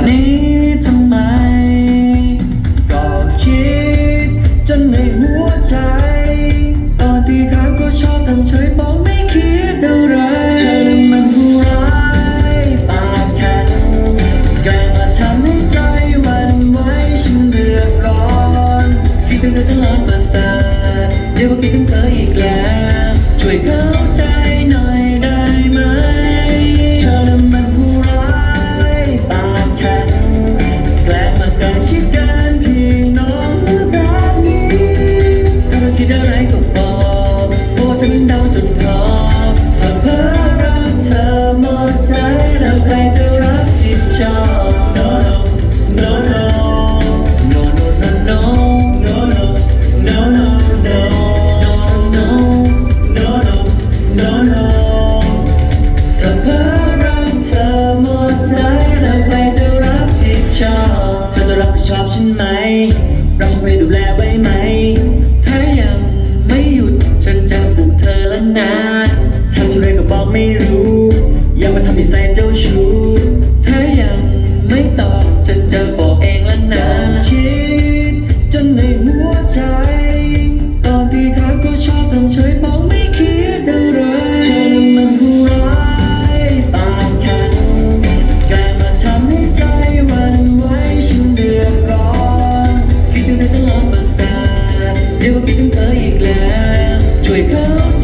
บนี้ทำไม ก็คิดจนในหัวใจ ตอนที่ถามก็ชอบทำเฉยบอกไม่คิดอะไรเธอนั้นมันผู้ร้ายปากแข็งกลับมาทำให้ใจวันไหวฉันเดือดร้อนคิดถึงเธอตลอดประสาทเดี๋ยวก็คิดถึงเธออีกแล้ว ช่วยเข้าใจ อีกแล้ว ช่วยเข้าใจ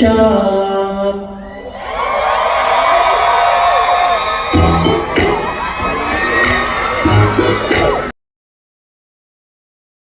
চল